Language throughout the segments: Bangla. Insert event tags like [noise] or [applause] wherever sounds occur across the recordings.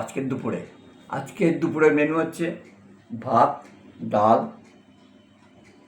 আজকের দুপুরে। আজকের দুপুরের মেনু হচ্ছে ভাত, ডাল,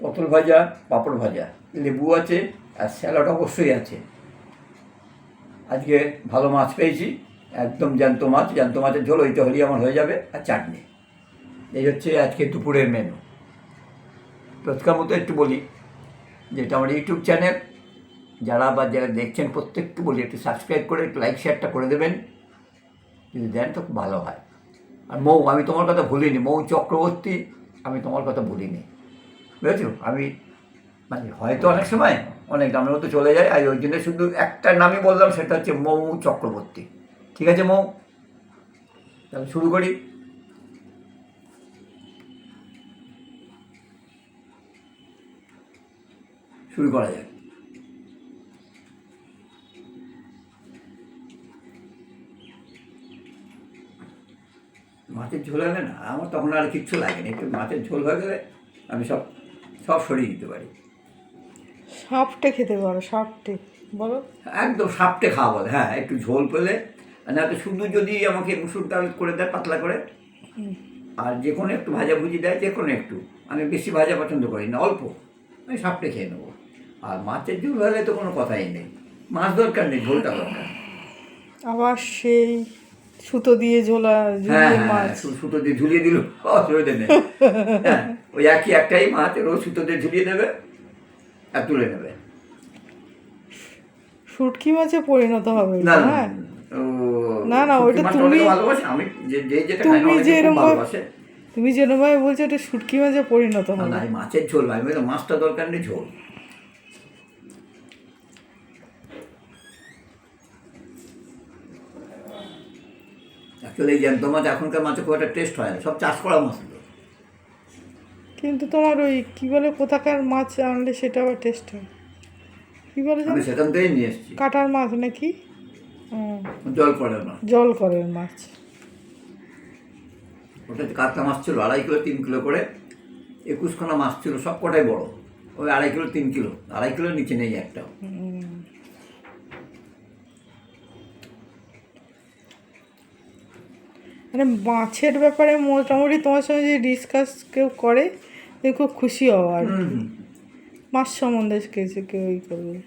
পটল ভাজা, পাঁপড় ভাজা। লেবু আছে আর স্যালাড অবশ্যই আছে। আজকে ভালো মাছ পেয়েছি। একদম জ্যান্ত মাছ। জ্যান্ত মাছের ঝোল ওইটা হলেই আমার হয়ে যাবে আর চাটনি। এই হচ্ছে আজকে দুপুরের মেনু প্রথম মতো একটু বলি যে এটা আমার ইউটিউব চ্যানেল যারা বা যারা দেখছেন প্রত্যেককে বলি, একটু সাবস্ক্রাইব করে, একটু লাইক শেয়ারটা করে দেবেন। যদি দেন তো খুব ভালো হয়। আর মৌ, আমি তোমার কথা ভুলিনি, মৌ চক্রবর্তী, আমি তোমার কথা ভুলিনি। বুঝেছ? আমি মানে হয়তো অনেক সময় অনেক নামের মতো চলে যায়, আর ওই জন্য শুধু একটা নামই বললাম, সেটা হচ্ছে মৌ চক্রবর্তী। ঠিক আছে মৌ? তাহলে শুরু করি। শুরু করা যাক। মাছের ঝোল হলে না? আমার তখন আর কিচ্ছু লাগে না একটু মাছের ঝোল হয়ে গেলে আমি সব সব সরিয়ে দিতে পারি। সাপটে খেতে পারো সাপটে। বলো। একদম সাপটে খাওয়া বলে হ্যাঁ একটু ঝোল পেলে। না তো শুধু যদি আমাকে মুসুর ডাল করে দেয় পাতলা করে। আর যে কোনো একটু ভাজাভুজি দেয় যে কোনো একটু। আমি বেশি ভাজা পছন্দ করি না অল্প। আমি সাপটে খেয়ে নেব। আর মাছের ঝোল হলে তো কোনো কথাই নেই। মাছ দরকার নেই ঝোলটা দরকার। আবার সেই সুতো দিয়ে ঝোলা হ্যাঁ ঝুলিয়ে হ্যাঁ মাছ। সুতো দিয়ে ঝুলিয়ে দিল। অসুবিধা নেই হ্যাঁ ওই একই একটাই মাছ রোজ সুতো দিয়ে ঝুলিয়ে দেবে আর তুলে নেবে। শুটকি মাছে পরিণত হবে না না, না, তুমি- আমি যে যেটা খাই না তুমি যেরকমভাবে বলছো এটা শুটকি মাছে পরিণত হবে। না মাছের ঝোল ভাই মাছটা দরকার নেই ঝোল। এই জ্যান্ত মাছ এখনকার মাছে খুব একটা টেস্ট হয় না সব চাষ করা মাছ তো। কিন্তু তোমার ওই কি বলে কোথাকার মাছ আনলে সেটা আবার টেস্ট হয়। কি বলে আমি সেখান থেকেই নিয়ে এসেছি। কাটার মাছ নাকি? জল করে না জল করের মাছ। ওটা কাতলা মাছ ছিল আড়াই কিলো তিন কিলো করে। একুশখানা মাছ ছিল সব কটাই বড়। ওই আড়াই কিলো তিন কিলো। আড়াই কিলোর নিচে নেই একটাও। মানে মাছের ব্যাপারে মোটামুটি তোমার সঙ্গে যে ডিসকাস কেউ করে তুমি খুব খুশি হও আর মাছ সম্বন্ধে কিছু কেউ ই করবে।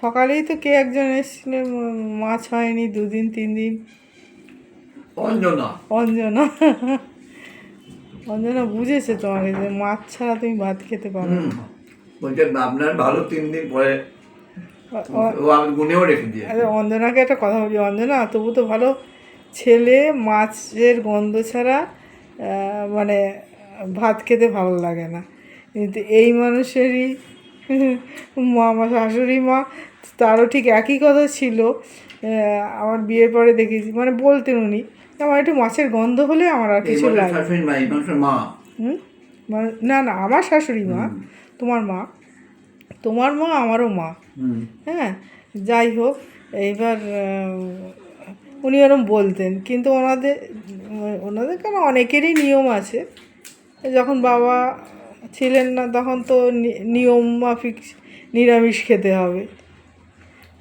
সকালেই তো কে একজন এসেছিল মাছ হয়নি দুদিন তিন দিন অঞ্জনা। অঞ্জনা। অঞ্জনা বুঝেছে তোমাকে যে মাছ ছাড়া তুমি ভাত খেতে পারো না। বলছে আপনার ভালো তিন দিন পরে ও আমি গুনেও রেখে দিয়ে আরে অঞ্জনাকে একটা কথা বলি অঞ্জনা তবু তো ভালো ছেলে মাছের গন্ধ ছাড়া মানে ভাত খেতে ভালো লাগে না। কিন্তু এই মানুষেরই মা আমার শাশুড়ি মা তারও ঠিক একই কথা ছিল। আমার বিয়ের পরে দেখেছি মানে বলতেন উনি আমার একটু মাছের গন্ধ হলে আমার আর কিছু লাগে না। মানে না না আমার শাশুড়ি মা তোমার মা তোমার মা আমারও মা। হ্যাঁ যাই হোক এইবার উনি ওরম বলতেন। কিন্তু ওনাদের ওনাদের কেন? অনেকেরই নিয়ম আছে। যখন বাবা ছিলেন না তখন তো নিয়ম মাফিক নিরামিষ খেতে হবে।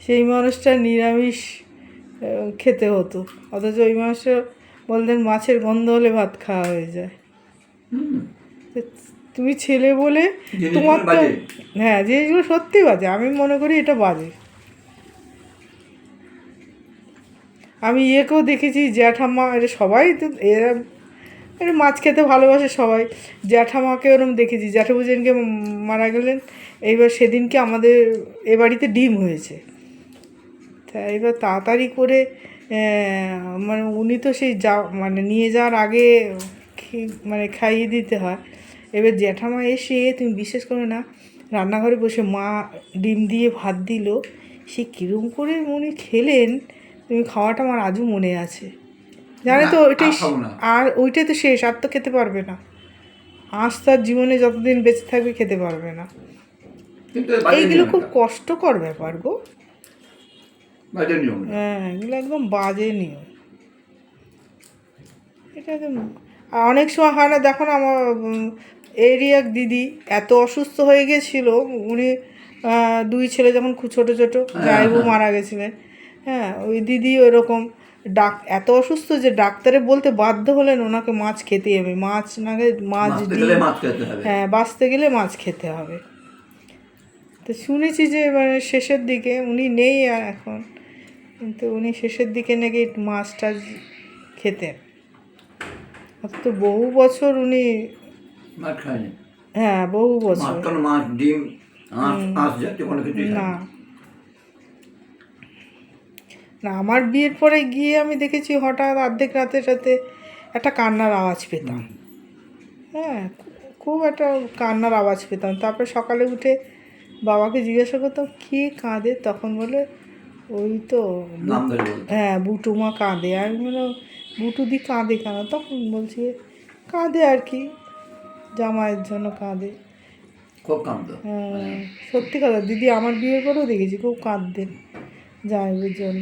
সেই মানুষটা নিরামিষ খেতে হতো। অথচ ওই মানুষটা বলতেন মাছের গন্ধ হলে ভাত খাওয়া হয়ে যায়। তুমি ছেলে বলে তোমার তো। হ্যাঁ জিনিসগুলো সত্যি বাজে। আমি মনে করি এটা বাজে। আমি ইয়েকেও দেখেছি, জ্যাঠামা এটা সবাই তো এরা এরা মাছ খেতে ভালোবাসে সবাই। জ্যাঠামাকে ওরম দেখেছি জ্যাঠাবু যেদিনকে মারা গেলেন। এইবার সেদিনকে আমাদের এ বাড়িতে ডিম হয়েছে। তা এবার তাড়াতাড়ি করে মানে উনি তো সেই যা মানে নিয়ে যাওয়ার আগে মানে খাইয়ে দিতে হয়। এবার জ্যাঠামা এসে, তুমি বিশ্বাস করো না, রান্নাঘরে বসে মা ডিম দিয়ে ভাত দিল, সে কীরকম করে উনি খেলেন? তুমি খাওয়াটা আমার আজও মনে আছে। জানো তো ওইটাই আর ওইটাই তো শেষ আর তো খেতে পারবে না। আজ তার জীবনে যতদিন বেঁচে থাকবে খেতে পারবে না। এইগুলো খুব কষ্টকর ব্যাপার গো। হ্যাঁ এগুলো একদম বাজে নিয়ম। এটা একদম আর অনেক সময় হয় না দেখো না আমার এক দিদি এত অসুস্থ হয়ে গেছিল উনি দুই ছেলে যখন খুব ছোটো ছোটো জামাইবু মারা গেছিলেন। হ্যাঁ ওই দিদি ওরকম ডাক এত অসুস্থ যে ডাক্তারে বলতে বাধ্য হলেন ওনাকে মাছ খেতে হবে। মাছ না মাছ হ্যাঁ বাঁচতে গেলে মাছ খেতে হবে। তো শুনেছি যে মানে শেষের দিকে উনি নেই আর এখন কিন্তু উনি শেষের দিকে নাকি মাছ টাছ খেতেন। তো বহু বছর উনি হ্যাঁ বহু বছর। মাছ ডিম না না আমার বিয়ের পরে গিয়ে আমি দেখেছি হঠাৎ অর্ধেক রাতের সাথে একটা কান্নার আওয়াজ পেতাম। হ্যাঁ খুব একটা কান্নার আওয়াজ পেতাম। তারপরে সকালে উঠে বাবাকে জিজ্ঞাসা করতাম কে কাঁদে? তখন বলে ওই তো হ্যাঁ বুটুমা কাঁদে। আর বললাম বুটুদি কাঁদে কেন? তখন বলছি কাঁদে আর কি জামাইয়ের জন্য কাঁদে। খুব কামতো হ্যাঁ, সত্যি কথা দিদি আমার বিয়ের পরেও দেখেছি খুব কাঁদতেন জামাইয়ের জন্য।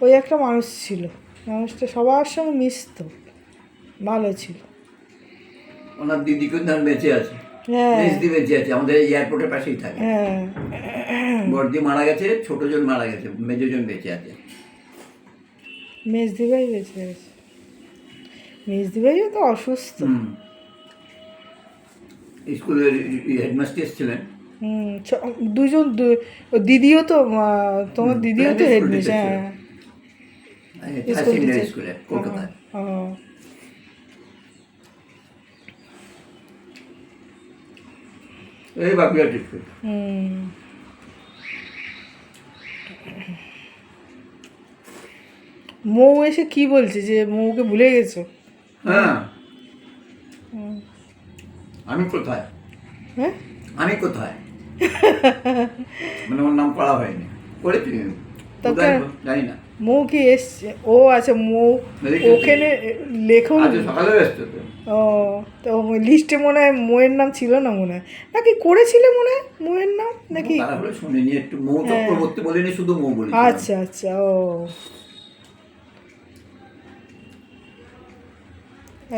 ওই একটা মানুষ ছিল। মানুষটা সবার সঙ্গে মিশত। ভালো ছিল। ওনার দিদি কিন্তু বেঁচে আছে। হ্যাঁ। বেঁচে আছে। আমাদের এয়ারপোর্টের পাশেই থাকে। হ্যাঁ। বড়দি মারা গেছে ছোটজন মারা গেছে মেজোজন বেঁচে আছে। মেজদি ভাই বেঁচে গেছে মেজদি ভাইও তো অসুস্থ। স্কুলের হেডমাস্টার ছিলেন। দুজন দিদিও তো তোমার দিদিও তো হেড মিস হ্যাঁ। এই হুম। মৌ এসে কি বলছে যে মৌকে ভুলে গেছো? হ্যাঁ। আমি কোথায়? হ্যাঁ? আমি কোথায়? মানে ওর নাম পড়া হয়নি। তা জানি না মৌ কি এসছে? ও আচ্ছা মৌ। ওখানে লেখো। তো। ও তো লিস্টে মনে হয় মোয়ের নাম ছিল না মনে হয়। নাকি করেছিলে মনে হয় মোয়ের নাম? নাকি? শুনিনি একটু মৌ চক্রবর্তী বলিনি শুধু মৌ বলি আচ্ছা আচ্ছা ও।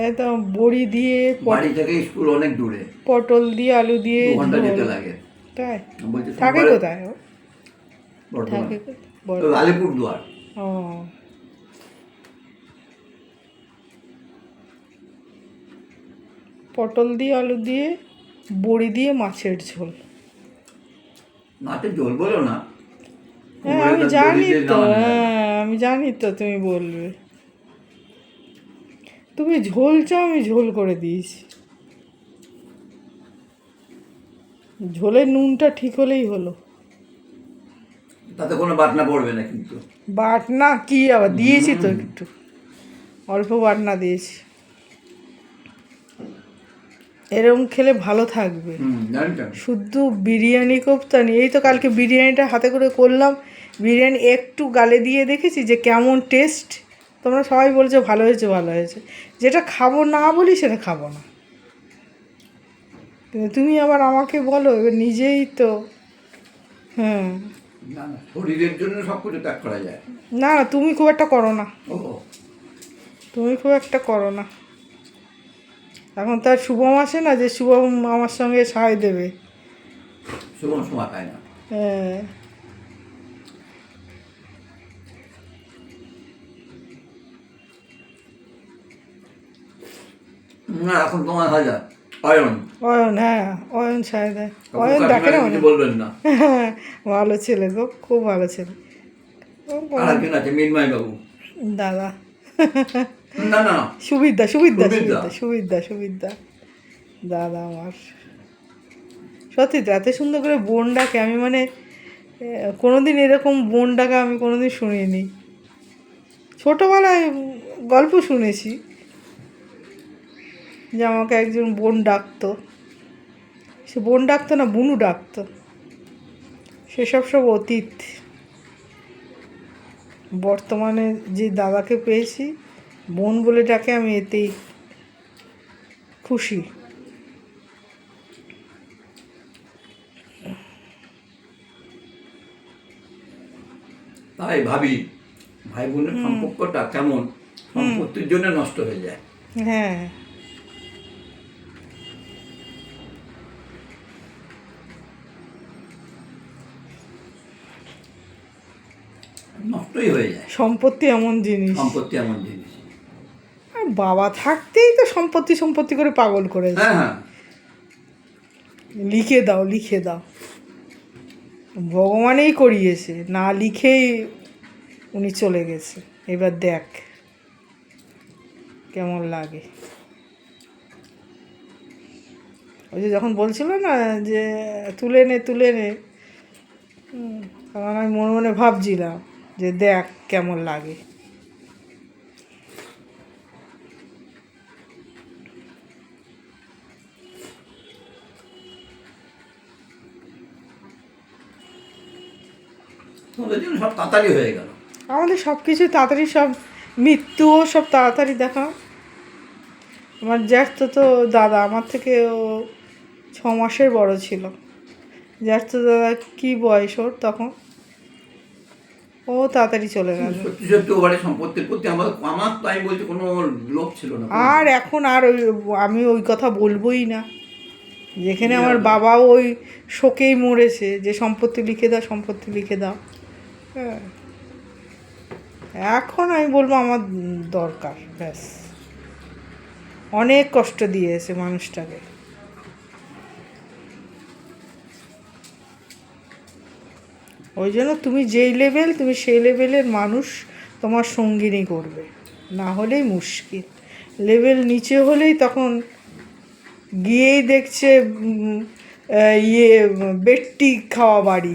একদম বড়ি দিয়ে বাড়ি থেকে স্কুল অনেক দূরে। পটল দিয়ে আলু দিয়ে ঘণ্টা যেতে লাগে। তাই? থাকে কোথায় ও? থাকে কোথায়? বল- তো আলিপুর দুয়ার ও। পটল দিয়ে আলু দিয়ে বড়ি দিয়ে মাছের ঝোল। মাঠে জল বলো না। হ্যাঁ আমি জানি তো। হ্যাঁ আমি জানি তো তুমি বলবে। তুমি ঝোল চাও আমি ঝোল করে দিয়েছি। ঝোলের নুনটা ঠিক হলেই হলো। তাতে কোনো বাটনা পড়বে না কিন্তু। বাটনা কি আবার? দিয়েছি তো একটু। অল্প বাটনা দিয়েছি। এরকম খেলে ভালো থাকবে। শুধু বিরিয়ানি কোপ্তা নেই এই তো কালকে বিরিয়ানিটা হাতে করে করলাম। বিরিয়ানি একটু গালে দিয়ে দেখেছি যে কেমন টেস্ট তোমরা সবাই বলছো ভালো হয়েছে ভালো হয়েছে। যেটা খাব না বলি সেটা খাব না। কিন্তু তুমি আবার আমাকে বলো নিজেই তো। হ্যাঁ না না শরীরের জন্য সব কিছু ত্যাগ করা যায়। না তুমি খুব একটা করো না। তুমি খুব একটা করো না। এখন তার শুভম আসে না যে শুভম আমার সঙ্গে সায় দেবে? শুভম সময় পায় না। হ্যাঁ। না এখন তোমার হাজার অয়ন। অয়ন হ্যাঁ অয়ন কাকু অয়ন দেখে না কাকিমাকে বলবেন না। [laughs] ভালো ছেলে গো খুব ভালো ছেলে। আর একজন আছে মিনময় বাবু। দাদা। না না। সুবিধা সুবিধা সুবিধা। সুবিধা সুবিধা সুবিধা দাদা আমার। সত্যি তো এত সুন্দর করে বোন ডাকে আমি মানে কোনোদিন এরকম বোন ডাকা আমি কোনোদিন শুনিনি। ছোটোবেলায় গল্প শুনেছি। যে আমাকে একজন বোন ডাকতো। সে বোন ডাকতো না বুনু ডাকতো। সেসব সব অতীত। বর্তমানে যে দাদাকে পেয়েছি বোন বলে ডাকে আমি এতেই খুশি। তাই ভাবি ভাই বোনের সম্পর্কটা কেমন? সম্পত্তির জন্য নষ্ট হয়ে যায়। হ্যাঁ। নষ্টই হয়ে যায়। সম্পত্তি এমন জিনিস। সম্পত্তি এমন জিনিস। আর বাবা থাকতেই তো সম্পত্তি সম্পত্তি করে পাগল করেছে হ্যাঁ হ্যাঁ। লিখে দাও লিখে দাও। ভগবানেই করিয়েছে না লিখেই উনি চলে গেছে। এবার দেখ কেমন লাগে। ওই যে যখন বলছিল না যে তুলে নে তুলে নে। তখন আমি মনে মনে ভাবছিলাম। যে দেখ কেমন লাগে। তোমাদের জন্য সব তাড়াতাড়ি হয়ে গেল। আমাদের সব কিছু তাড়াতাড়ি সব মৃত্যুও সব তাড়াতাড়ি দেখা। আমার জ্যাঠতো তো দাদা আমার থেকে ও ছ মাসের বড় ছিল। জ্যাঠতো দাদা কী বয়স ওর তখন? ও তাড়াতাড়ি চলে গেল। সত্যি সত্যি ওবারে সম্পত্তির প্রতি আমার আমার তো আমি বলছি কোনো লোভ ছিল না। আর এখন আর ওই আমি ওই কথা বলবোই না। যেখানে আমার বাবাও ওই শোকেই মরেছে যে সম্পত্তি লিখে দাও সম্পত্তি লিখে দাও। হ্যাঁ। এখন আমি বলব আমার দরকার ব্যাস। অনেক কষ্ট দিয়েছে মানুষটাকে। ওই জন্য তুমি যেই লেভেল তুমি সেই লেভেলের মানুষ তোমার সঙ্গিনী করবে। না হলেই মুশকিল। লেভেল নিচে হলেই তখন গিয়েই দেখছে ইয়ে বেটটি খাওয়া বাড়ি।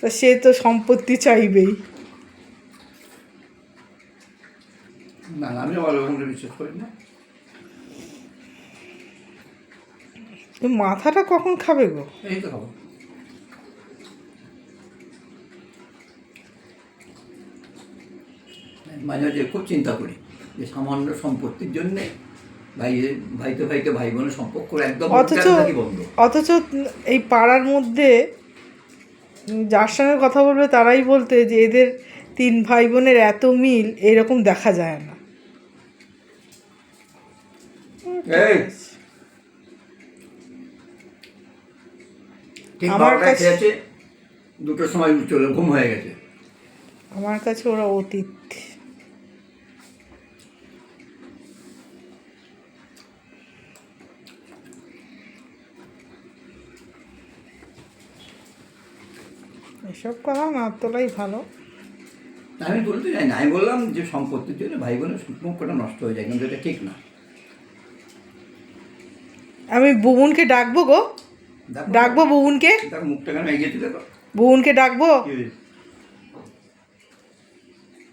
তা সে তো সম্পত্তি চাইবেই। না না, আমি বিশ্বাস করি না। মাথাটা কখন খাবে গো? এই তো খবর মাঝে মাঝে খুব চিন্তা করি যে সামান্য সম্পত্তির জন্যে ভাই ভাইতে ভাইতে ভাই বোনের সম্পর্ক একদম অথচ অথচ এই পাড়ার মধ্যে যার সঙ্গে কথা বলবে তারাই বলতে যে এদের তিন ভাই বোনের এত মিল এরকম দেখা যায় না। আমার কাছে- দুটোর সময় চলে ঘুম হয়ে গেছে। আমার কাছে ওরা অতীত। এসব কথা না তোলাই ভালো। আমি বলতে চাই না আমি বললাম যে সম্পত্তির জন্য ভাই বোনের সম্পর্কটা নষ্ট হয়ে যায় কিন্তু এটা ঠিক না। আমি বুবুনকে ডাকবো গো। ডাকবো বুবুনকে। তার মুখটা কেন এগিয়ে দিলে তো। বুবুনকে ডাকবো।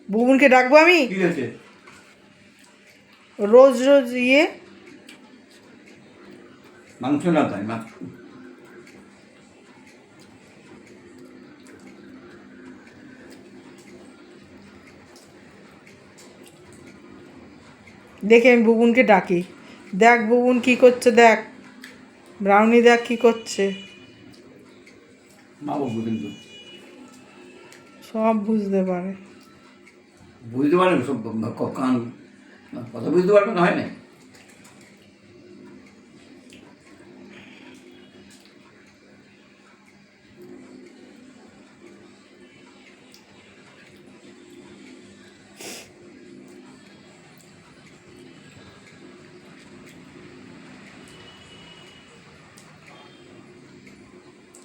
বুবুনকে ডাকবো আমি। কি হয়েছে? রোজ রোজ ইয়ে। মাংস না তাই মাংস। দেখে আমি বুবুনকে ডাকি। দেখ বুবুন কি করছে দেখ। ব্রাউনি দেখ কি করছে। সব বুঝতে পারে। বুঝতে পারে সব কান কথা বুঝতে পারবে না হয় না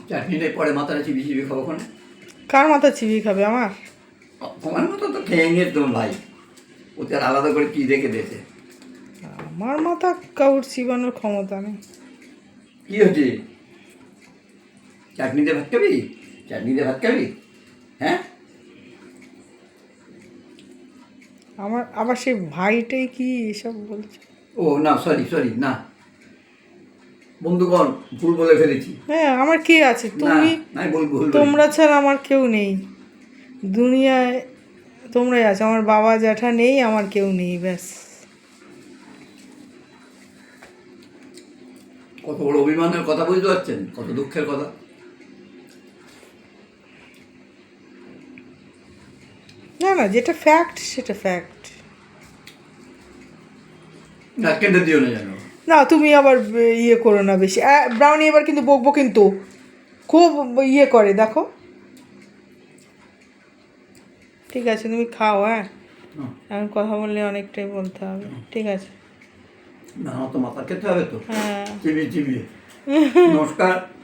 চাটনিটাই পরে মাথাটা চিবি চিবি খাব ওখানে কার মাথা চিবিয়ে খাবে আমার? তোমার মতো তো খেয়ে নিয়ে তোমার ভাই ওতে আর আলাদা করে কি রেখে দিয়েছে আমার মাথা কাউর চিবানোর ক্ষমতা নেই। কি হচ্ছে চাটনিতে ভাত খাবি? চাটনিতে ভাত খাবি? হ্যাঁ? আমার আবার সেই ভাইটাই কি এসব বলছে? ও না সরি সরি না। বন্ধুগণ ভুল বলে ফেলেছি। হ্যাঁ আমার কে আছে? তুমি। তোমরা ছাড়া আমার কেউ নেই। দুনিয়ায় তোমরাই আছো। আমার বাবা জ্যাঠা নেই আমার কেউ নেই ব্যাস। কত বড় অভিমানের কথা বুঝতে পারছেন? কত দুঃখের কথা। না না যেটা ফ্যাক্ট সেটা ফ্যাক্ট না কেটে দিও না জানো না তুমি আবার ইয়ে করো না বেশি। ব্রাউনি এবার কিন্তু বকবো কিন্তু। খুব ইয়ে করে দেখো। ঠিক আছে তুমি খাও হ্যাঁ। এখন কথা বললে অনেকটাই বলতে হবে। ঠিক আছে। না তো মাথা খেতে হবে তো। হ্যাঁ। নমস্কার।